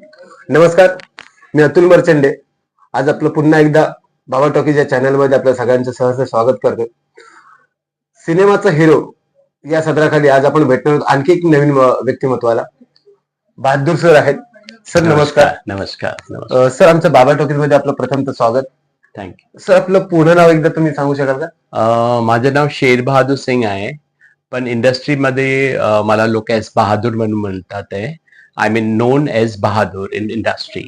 नमस्कार मी अतुल मर्चंडे. आज आपलं पुन्हा एकदा बाबा टॉकीज या चॅनलमध्ये आपल्या सगळ्यांचं सहर्ष स्वागत करतो सिनेमाचा हिरो या सदराखाली आज आपण भेटणार आहोत आणखी एक नवीन व्यक्तिमत्वाला. बहादूर सर आहेत. सर नमस्कार. नमस्कार सर आमचं बाबा टॉकीजमध्ये आपलं प्रथमचं स्वागत. थँक्यू सर आपलं पूर्ण नाव एकदा तुम्ही सांगू शकाल का? माझं नाव शेर बहादूर सिंग आहे. पण इंडस्ट्रीमध्ये मला लोक एस बहादूर म्हणून म्हणतात आहे. I mean known as Bahadur in industry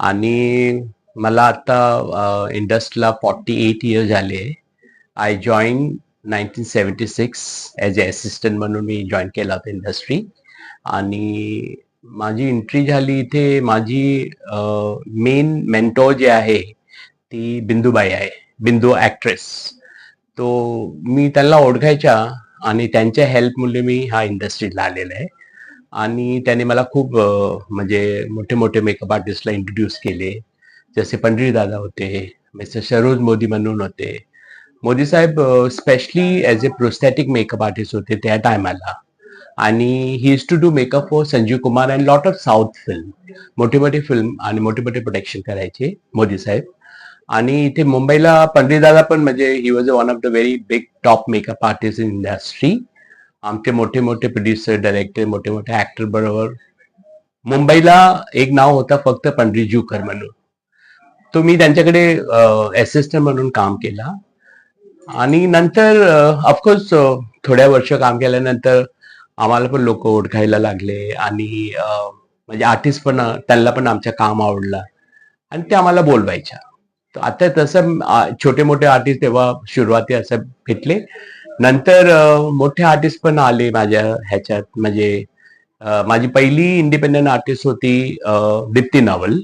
आणि मला आता इंडस्ट्रीला फॉर्टी एट इयर झाले. I join nineteen seventy six as a assistant म्हणून मी जॉईन केला होता इंडस्ट्री आणि माझी एंट्री झाली इथे माझी मेन मेंटॉर जे आहे ती बिंदूबाई आहे बिंदू ॲक्ट्रेस तो मी त्यांना ओळखायच्या आणि त्यांच्या हेल्पमुळे मी हा इंडस्ट्रीला आलेला आहे. आणि त्याने मला खूप म्हणजे मोठे मोठे मेकअप आर्टिस्टला इंट्रोड्यूस केले. जसे पंढरी दादा होते मिस्टर सरोज मोदी म्हणून होते. मोदी साहेब specially as a prosthetic makeup artist होते त्या टायमाला आणि he is to do makeup for Sanjeev Kumar and lot of south film मोठे मोठे फिल्म आणि मोठे मोठे प्रोडक्शन करायचे मोदी साहेब. आणि इथे मुंबईला पंडितदादा पण म्हणजे he was one of the very big top makeup artist in industry आमचे मोठे मोठे प्रोड्युसर डायरेक्टर मोठे मोठे ऍक्टर बरोबर. मुंबईला एक नाव होता फक्त पंडरी जूकर म्हणून. तो मी त्यांच्याकडे असिस्टंट म्हणून काम केला. आणि नंतर ऑफकोर्स थोड्या वर्ष काम केल्यानंतर आम्हाला पण लोक ओळखायला लागले. आणि म्हणजे आर्टिस्ट पण त्यांना पण आमचं काम आवडलं. आणि ते आम्हाला बोलवायच्या. आता तसं छोटे मोठे आर्टिस्ट तेव्हा सुरुवाती असं भेटले. नंतर मोठे आर्टिस्ट पण आले माझ्या ह्याच्यात. म्हणजे माझी पहिली इंडिपेंडंट आर्टिस्ट होती अं, दीप्ती नवल.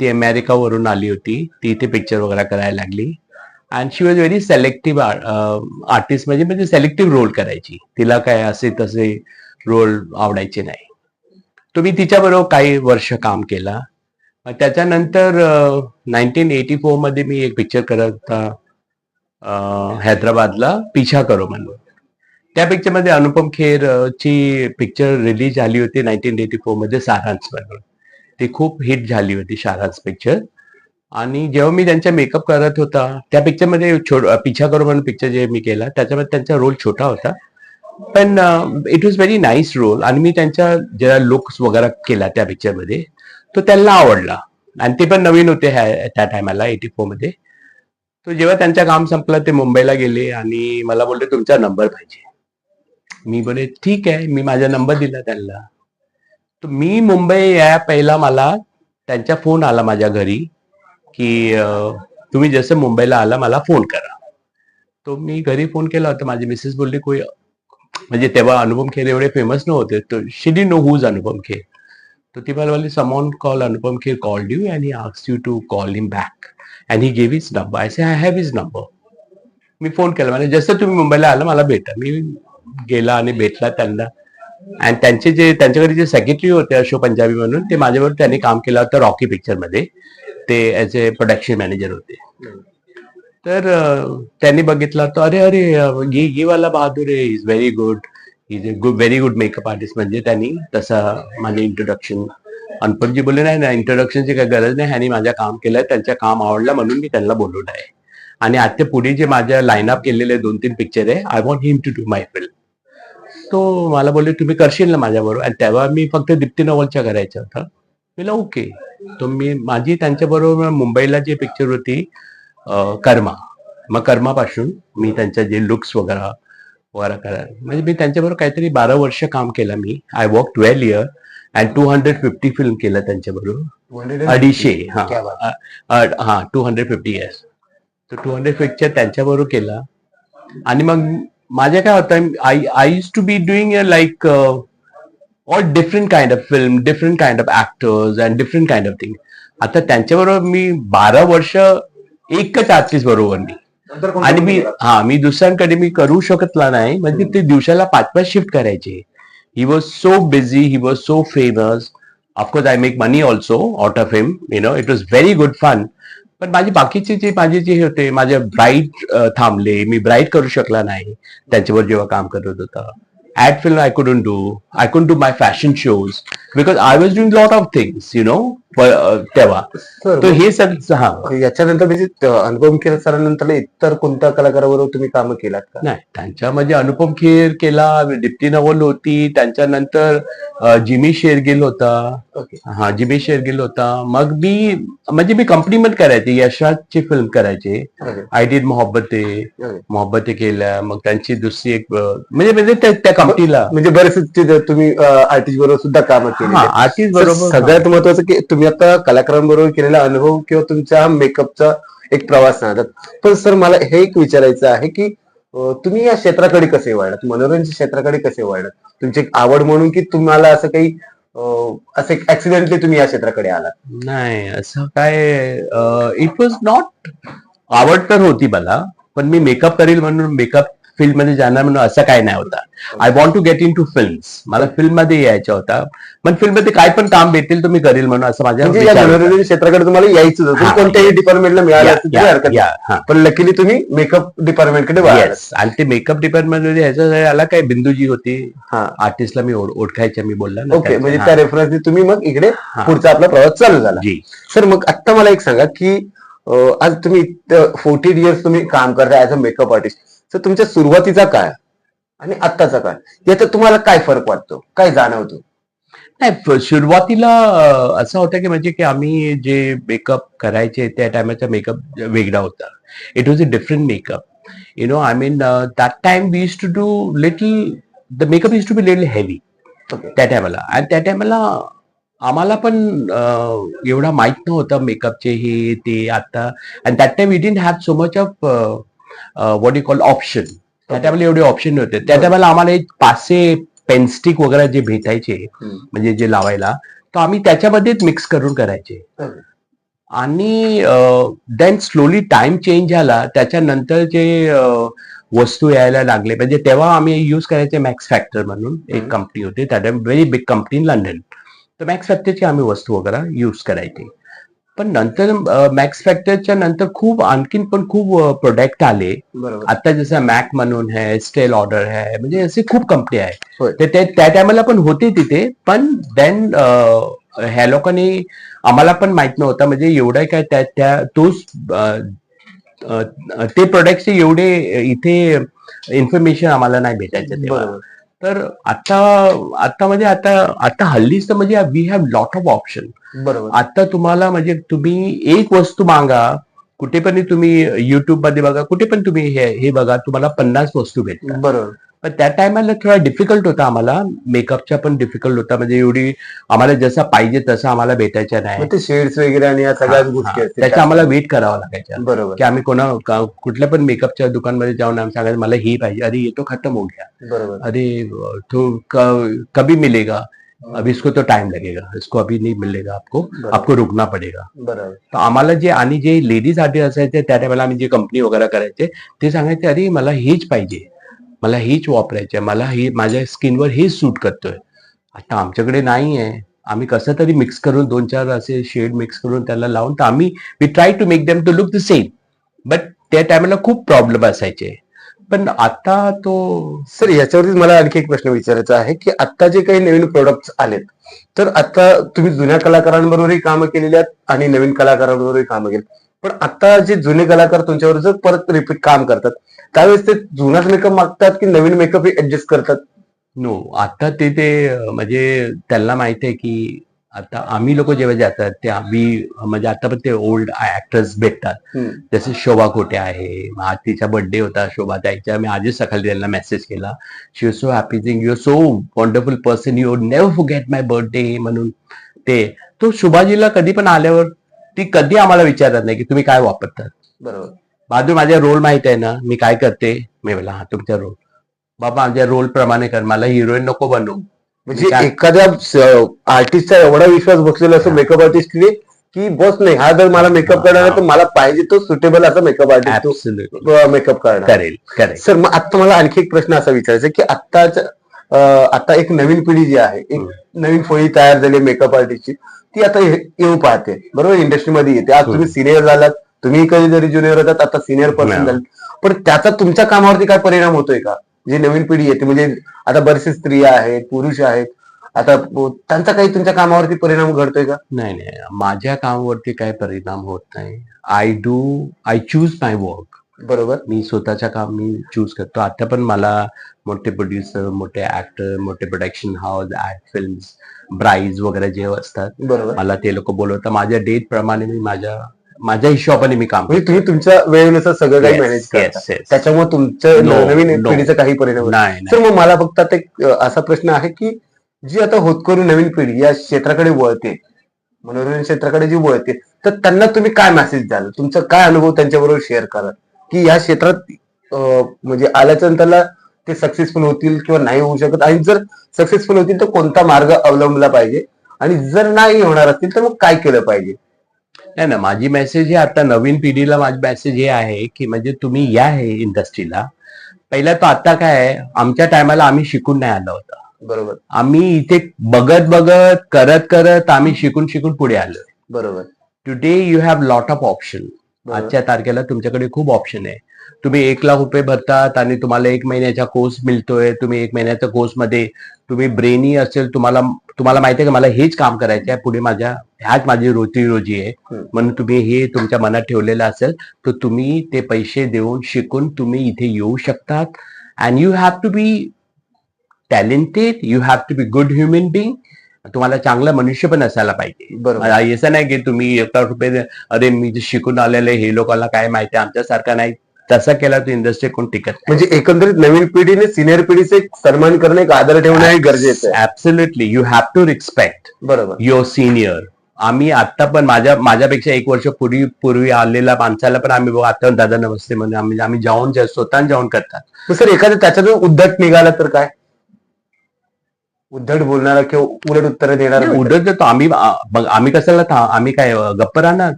ती अमेरिकावरून आली होती. ती इथे पिक्चर वगैरे करायला लागली. And she was very selective artist म्हणजे म्हणजे सेलेक्टिव्ह रोल करायची. तिला काय असे तसे रोल आवडायचे नाही. तो मी तिच्याबरोबर काही वर्ष काम केला. त्याच्यानंतर नाईन्टीन एटी फोरमध्ये मी एक पिक्चर करत होता हैदराबादला पिछा करो म्हणून. त्या पिक्चरमध्ये अनुपम खेर ची पिक्चर रिलीज झाली होती नाईन्टीन एटी फोरमध्ये सारांश म्हणून. ती खूप हिट झाली होती सारांश पिक्चर आणि जेव्हा मी त्यांचा मेकअप करत होता त्या पिक्चरमध्ये छो पिछा करो म्हणून पिक्चर जे मी केला त्याच्यामध्ये त्यांचा रोल छोटा होता. पण it was very nice role आणि मी त्यांच्या ज्या लुक्स वगैरे केला त्या पिक्चरमध्ये तो त्यांना आवडला. आणि ते पण नवीन होते ह्या- त्या टायमाला एटी फोरमध्ये. तो जेव्हा त्यांचं काम संपलं ते मुंबईला गेले आणि मला बोलले तुमचा नंबर पाहिजे. मी बोले ठीक आहे मी माझा नंबर दिला त्यांना. तर मी मुंबई या पहिला मला त्यांचा फोन आला माझ्या घरी की तुम्ही जसं मुंबईला आला मला फोन करा. तो मी घरी फोन केला होता. माझी मिसेस बोलली कोई म्हणजे तेव्हा अनुपम खेर एवढे फेमस नव्हते तो she'd know who's Anupam Kher. तर ती मला बोलली someone call Anupam Kher call you and he asks you to call him back and he gave his number I say I have his number me phone केला. म्हणजे जसं तुम्ही मुंबईला आला मला भेटा. मी गेला आणि भेटला त्यांना. आणि त्यांचे जे त्यांच्याकडे जे सेक्रेटरी होते अशोक पंजाबी म्हणून ते माझ्याबरोबर त्यांनी काम केलं होतं रॉकी पिक्चरमध्ये. ते ॲज ए प्रोडक्शन मॅनेजर होते. तर त्यांनी बघितला तर अरे अरे गी ये ये वाला बहादूर आहे. Is very good is a good very good makeup artist म्हणजे त्यांनी तसा माझे इंट्रोडक्शन अनुपमजी बोलले नाही ना इंट्रोडक्शनची काही गरज नाही. ह्यानी माझं काम केलंय त्यांचं काम आवडलं म्हणून मी त्यांना बोलवलं आहे आणि आता पुढे जे माझ्या लाईनअप केलेले दोन तीन पिक्चर आहे I want him to do my film तो मला बोलले तुम्ही करशील ना माझ्याबरोबर? आणि तेव्हा मी फक्त दीप्ती नवलच्या करायचं होतं. मी ओके. तो मी माझी त्यांच्याबरोबर मुंबईला जी पिक्चर होती कर्मा. मग कर्मापासून मी त्यांच्या जे लुक्स वगैरे वगैरे करा म्हणजे मी त्यांच्याबरोबर काहीतरी बारा वर्ष काम केलं मी. I work twelve year and two hundred fifty film केलं त्यांच्याबरोबर. अडीचशे हा. हा टू हंड्रेड फिफ्टी इयर्स तर टू हंड्रेड पिक्चर त्यांच्याबरोबर केला. आणि मग माझ्या काय होतं I I use to be doing like all different kind of film different kind of actors and different kind of thing आता त्यांच्याबरोबर मी बारा वर्ष एकच आर्टिस्ट बरोबर मी. आणि मी हा मी दुसऱ्यांकडे मी करू शकतला नाही. म्हणजे ते दिवसाला पाच पाच शिफ्ट करायचे. He was so busy he was so famous of course I make money also out of him you know it was very good fun पण माझी बाकीचे जे माझे जे होते माझे ब्राईट थांबले. मी ब्राईट करू शकला नाही. त्यांच्यावर जेव्हा काम करत होता. Ad film I couldn't do. I couldn't do my fashion shows because I was doing lot of things, you know, प- अं, तेव्हा. तर हे सग हा. याच्यानंतर म्हणजे अनुपम खेर सरांनंतर इतर कोणत्या कलाकाराबरोबर तुम्ही काम केलात का? नाही त्यांच्या म्हणजे अनुपम खेर केला दीप्ती नवल होती त्यांच्यानंतर जिमी शेरगिल होता. हा जिमी शेरगिल होता. मग मी म्हणजे मी कंपनीमध्ये करायचे यशराजची फिल्म करायचे. I did Mohabbatein. मोहब्बते केल्या मग त्यांची दुसरी एक म्हणजे म्हणजे त्या- कंपनीला म्हणजे बरेचसे तुम्ही आर्टिस्ट बरोबर सुद्धा काम केली. आर्टिस्ट बरोबर सगळ्यात महत्वाचं की तुम्ही आता कलाकारांबरोबर केलेला अनुभव किंवा तुमच्या मेकअपचा एक प्रवास सांगतात पण सर मला हे एक विचारायचं आहे की तुम्ही या क्षेत्राकडे कसे वळलात? मनोरंजन क्षेत्राकडे कसे वळलात? तुमची एक आवड म्हणून की तुम्हाला असं काही असे ऍक्सिडेंटली तुम्ही या क्षेत्राकडे आलात? नाही असं काय इट वॉज नॉट आवड तर होती मला पण मी मेकअप करील म्हणून मेकअप फील्डमध्ये जाणार म्हणून असं काय नाही होता I want to get into films मला फिल्ममध्ये यायचा होता पण फिल्ममध्ये काय पण काम भेटेल तर मी करेल म्हणून असं माझ्या म्हणजे क्षेत्राकडे तुम्हाला यायचं होतं. तुम्ही कोणत्याही डिपार्टमेंटला मिळालं. पण लकीली तुम्ही मेकअप डिपार्टमेंटकडे. आणि ते मेकअप डिपार्टमेंटमध्ये ह्याच्या आला काय बिंदूजी होती हा आर्टिस्टला मी ओळ- ओळखायच्या मी बोलला ओके. म्हणजे. त्या रेफरन्सने तुम्ही मग इकडे. पुढचा आपला प्रवास चालू झाला सर मग आता मला एक सांगा की आज तुम्ही फोर्टीन इयर्स तुम्ही काम करताय ऍज अ मेकअप आर्टिस्ट तर तुमच्या सुरुवातीचा काय आणि आत्ताचा काय याच्यात तुम्हाला काय फरक वाटतो? काय जाणवतो? नाही सुरुवातीला असं होतं की म्हणजे की आम्ही जे मेकअप करायचे त्या टायमाचा मेकअप वेगळा होता. It was a different makeup you know I mean that time we use to do little the makeup is to be little heavy त्या टायमाला आणि त्या टायमाला आम्हाला पण एवढा माहीत नव्हतं मेकअपचे हे ते आता. आणि that time we didn't have so much of what you call option त्या टायमाला एवढे ऑप्शन नव्हते. त्या टायमाला आम्हाला एक पाचशे पेनस्टिक वगैरे जे भेटायचे म्हणजे जे लावायला तर आम्ही त्याच्यामध्येच मिक्स करून करायचे. आणि देन स्लोली टाइम चेंज झाला त्याच्यानंतर जे वस्तू यायला लागले म्हणजे तेव्हा आम्ही यूज करायचे मॅक्स फॅक्टर म्हणून एक. कंपनी होती त्या very big company in London तर मॅक्स फॅक्टरची आम्ही वस्तू वगैरे यूज करायचे. पण नंतर मॅक्स फॅक्टरच्या नंतर खूप आणखीन पण खूप प्रोडक्ट आले. आता जसं मॅक म्हणून है स्टेल ऑर्डर है म्हणजे असे खूप कंपनी आहे. ते त्या टायमाला पण होते तिथे पण देन ह्या लोकांनी आम्हाला पण माहीत नव्हतं. म्हणजे एवढं काय त्या त्या तोच ते प्रोडक्टचे एवढे इथे इन्फॉर्मेशन आम्हाला नाही भेटायचं तर आता आता म्हणजे आता आता हल्लीच तर म्हणजे we have lot of option बरोबर. आता तुम्हाला म्हणजे तुम्ही एक वस्तू मागा कुठे पण तुम्ही युट्यूबमध्ये बघा कुठे पण तुम्ही हे हे बघा तुम्हाला पन्नास वस्तू भेटतात. बरोबर. पण त्या टायमाला थोडा डिफिकल्ट होता आम्हाला. मेकअपचा पण डिफिकल्ट होता. म्हणजे एवढी आम्हाला जसं पाहिजे तसं आम्हाला भेटायचं नाही. ते शेड्स वगैरे आणि या सगळ्याच गोष्टी त्याच्या आम्हाला वेट करावा लागायचा. बरोबर. की आम्ही कोणा कुठल्या पण मेकअपच्या दुकानमध्ये जाऊन आम्ही सांगायचं मला ही पाहिजे. अरे ये तो खत्म हो गया बरोबर. अरे तो कभी मिलेगा? अभी इसको तो टाइम लगेगा. इसको अभी नहीं मिलेगा आपको. आपको रुकना पड़ेगा. बरोबर. तर आम्हाला जे आणि जे लेडीज आर्टिस्ट असायचे त्या टायमाला आम्ही जे कंपनी वगैरे करायचे ते सांगायचे अरे मला हेच पाहिजे. मला हीच वापरायची आहे मला हे माझ्या स्किनवर हेच सूट करतोय. आता आमच्याकडे नाही आहे. आम्ही कसं तरी मिक्स करून दोन चार असे शेड मिक्स करून त्याला लावून तर आम्ही we try to make them to look the same but त्या टायमाला खूप प्रॉब्लेम असायचे. पण आता तो सर याच्यावरतीच मला आणखी एक प्रश्न विचारायचा आहे की आता जे काही नवीन प्रोडक्ट आलेत तर आता तुम्ही जुन्या कलाकारांबरोबरही कामं केलेली आहेत आणि नवीन कलाकारांबरोबरही कामं केली पण आता जे जुने कलाकार तुमच्यावर जर परत रिपीट काम करतात त्यावेळेस ते जुनाच मेकअप मागतात की नवीन मेकअप ऍडजस्ट करतात? नो आता ते ते म्हणजे त्यांना माहिती आहे की आता आम्ही लोक जेव्हा जातात ते आम्ही म्हणजे आता पण ते ओल्ड ऍक्टर्स भेटतात. जसे शोभा खोटे आहे आज तिचा बर्थडे होता शोभा ताईचा मी आजच सकाळी त्यांना मेसेज केला. She so happy thing you so wonderful person you never forget my birthday म्हणून ते तो शुभाजीला कधी पण आल्यावर ती कधी आम्हाला विचारत नाही की तुम्ही काय वापरतात बरोबर. बाजू माझ्या रोल माहीत आहे ना मी काय करते? मी बोला हा तुमचा रोल बाबा माझ्या रोल प्रमाणे कर मला हिरोईन नको बनवू. म्हणजे एखाद्या आर्टिस्टचा एवढा विश्वास बसलेला असतो मेकअप आर्टिस्टने की बस नाही हा जर मला मेकअप करणार तर मला पाहिजे तो सुटेबल असा मेकअप आर्टिस्ट. मेकअप करणार. करेल करेल. सर मग आता मला आणखी एक प्रश्न असा विचारायचा की आत्ताच आता एक नवीन पिढी जी आहे एक नवीन फळी तयार झाली मेकअप आर्टिस्टची ती आता येऊ पाहते. बरोबर? इंडस्ट्रीमध्ये येते. आज तुम्ही सिनियर झालात. तुम्ही कधीतरी ज्युनियर होतात आता सिनियर पर्सन. झाले. पण त्याचा तुमच्या कामावरती काय परिणाम होतोय का? जी नवीन पिढी येते म्हणजे आता बरेचसे स्त्रिया आहेत पुरुष आहेत. आता त्यांचा काही तुमच्या कामावरती परिणाम घडतोय का? नाही नाही. माझ्या कामावरती काही परिणाम होत नाही. I do I choose my work बरोबर. मी स्वतःच्या काम मी चूज करतो. आता पण मला मोठे प्रोड्युसर मोठे ऍक्टर मोठे प्रोडक्शन हाऊस ऍड फिल्म ब्राईज वगैरे जे असतात बरोबर. मला ते लोक बोलवतात. माझ्या डेट प्रमाणे मी माझ्या माझ्या हिशोबाने मी काम म्हणजे तुम्ही तुमच्या वेळेनुसार सगळं काही मॅनेज करता. त्याच्यामुळे तुमच्या No, नवीन. पिढीचा काही परिणाम नाही तर मग मला फक्त एक असा प्रश्न आहे की जी आता होतकरू नवीन पिढी या क्षेत्राकडे वळते मनोरंजन क्षेत्राकडे जी वळते तर त्यांना तुम्ही काय मेसेज द्याल? तुमचा काय अनुभव त्यांच्याबरोबर शेअर करा की या क्षेत्रात म्हणजे आल्याच्या नंतरला ते सक्सेसफुल होतील किंवा नाही होऊ शकत. आणि जर सक्सेसफुल होतील तर कोणता मार्ग अवलंबला पाहिजे? आणि जर नाही होणार असतील तर मग काय केलं पाहिजे? नाही ना माझी मेसेज ही आता नवीन पिढीला माझी मेसेज हे आहे की म्हणजे तुम्ही या हे इंडस्ट्रीला पहिला तो आता काय आहे? आमच्या टायमाला आम्ही शिकून नाही आलो होतो. बरोबर. आम्ही इथे बघत बघत करत करत आम्ही शिकून शिकून पुढे आलो बरोबर. Today you have lot of option. आजच्या तारखेला तुमच्याकडे खूप ऑप्शन आहे. तुम्ही एक लाख रुपये भरतात आणि तुम्हाला एक महिन्याचा कोर्स मिळतोय. तुम्ही एक महिन्याच्या कोर्समध्ये तुम्ही ब्रेनी असेल तुम्हाला तुम्हाला माहिती आहे का? मला हेच काम करायचं आहे पुढे माझ्या ह्याच माझी रोजी रोजी आहे. म्हणून तुम्ही हे तुमच्या मनात ठेवलेलं असेल तर तुम्ही ते पैसे देऊन शिकून तुम्ही इथे येऊ शकतात. And you have to be talented you have to be good human being तुम्हाला चांगला मनुष्य पण असायला पाहिजे. बरोबर. असं नाही की तुम्ही एक रुपये अरे मी जे शिकून आलेले हे लोकांना काय माहिती आहे, आमच्यासारखा नाही. तसा केला तर इंडस्ट्री कोण टिकत म्हणजे एकंदरीत नवीन पिढीने सिनियर पिढीचे सन्मान करणं एक आदर ठेवणं हे गरजेचं आहे. Absolutely you have to respect बरोबर. युअर सिनियर आम्ही आता पण माझ्या माझ्यापेक्षा एक वर्ष पूर्वी पूर्वी आलेल्या माणसाला पण आम्ही बघा आता दादा नमस्ते म्हणजे आम्ही आम्ही जाऊन स्वतः जाऊन करतात. सर एखादं त्याच्यातून उद्धट निघाला तर काय? उद्धट बोलणारा किंवा उलट उत्तर देणारा उडत देतो आम्ही आम्ही कशाला था आम्ही काय अ, गप्प राहणार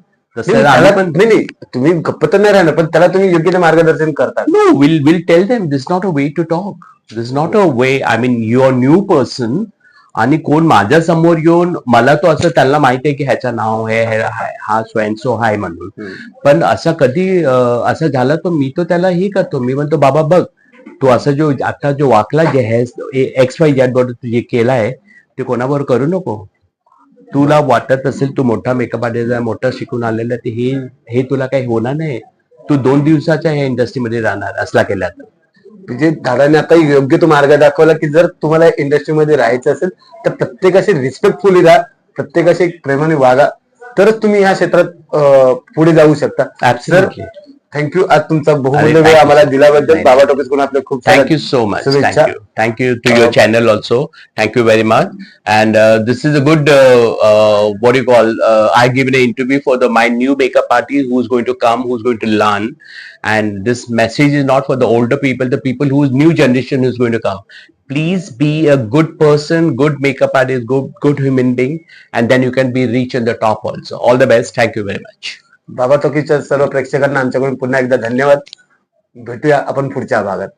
त्याला- पण नाही तुम्ही गप्प तर नाही राहणार पण त्याला तुम्ही योग्य ते मार्गदर्शन करता them this is not a way to talk. This is not a way. I mean, you're a new person. आणि कोण माझ्यासमोर येऊन मला तो असं त्यांना माहिती आहे की ह्याचं नाव हे हे- स्वयंसो हाय म्हणून पण असं कधी अं, असं झालं तर मी तो त्याला हे करतो मी म्हणतो बाबा बघ तू असं जो आता जो वाकला जे आहे एक्स वाय जॅट बरोबर तू जे केलाय ते कोणाबरोबर करू नको? तुला वाटत असेल तू मोठा मेकअप आर्टिस्ट आहे मोठा शिकून आलेला आहे, तर हे हे तुला काही होणार नाही. तू दोन दिवसाच्या ह्या इंडस्ट्रीमध्ये राहणार असला केला तर म्हणजे दादाने आता योग्य तो मार्ग दाखवला की जर तुम्हाला इंडस्ट्रीमध्ये राहायचं असेल तर प्रत्येकाशी रिस्पेक्टफुली राहा प्रत्येकाशी प्रेमाने वागा. तरच तुम्ही ह्या क्षेत्रात पुढे जाऊ शकता. थँक्यू आज तुमचा अरे, बहुमूल्य thank वेळ you, आम्हाला sir. दिल्याबद्दल नाही, बाबा टॉकीज कडून आपले खूप Thank you so much. शुभेच्छा. Thank you. Thank you to your Uh, channel also. Thank you very much. And uh, this is a good, uh, uh, what do you call, uh, I given an interview for the my new makeup artist who's going to come, who's going to learn. And this message is not for the older people, the people whose new generation is going to come. Please be a good person, good makeup artist, good, good human being, and then you can be reach in the top also. All the best. Thank you very much. बाबा टॉकीजच्या सर्व प्रेक्षकांना आमच्याकडून पुन्हा एकदा धन्यवाद. भेटूया आपण पुढच्या भागात.